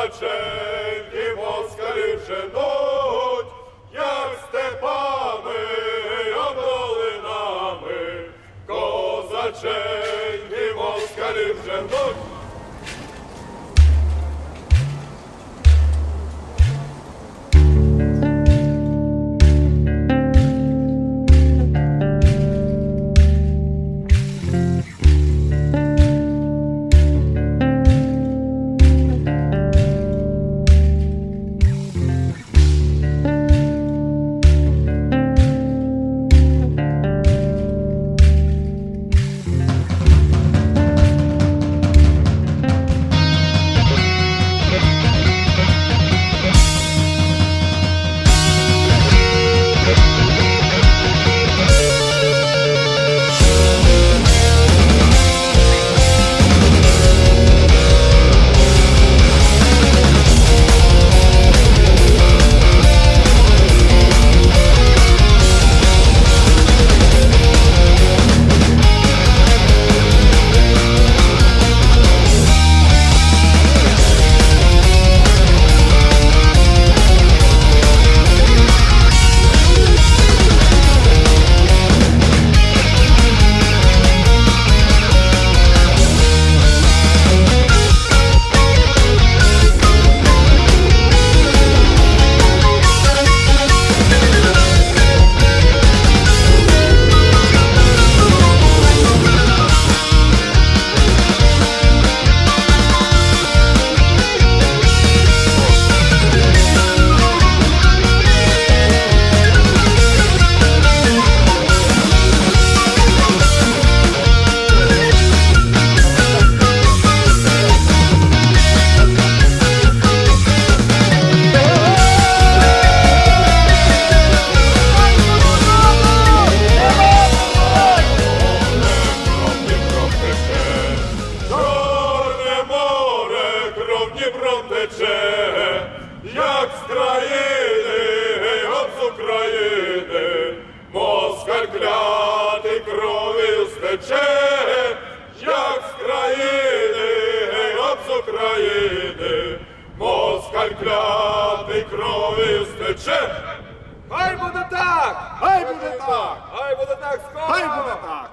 Галиченки москалі женуть, як степами, долинами, козаченьки москалі женуть. Дніпром тече, як з країни, от з України, москаль клятий кров'ю стече, як з країни, от з України, москаль клятий кров'ю стече. Хай буде так! Хай буде так! Хай буде так! Хай буде так!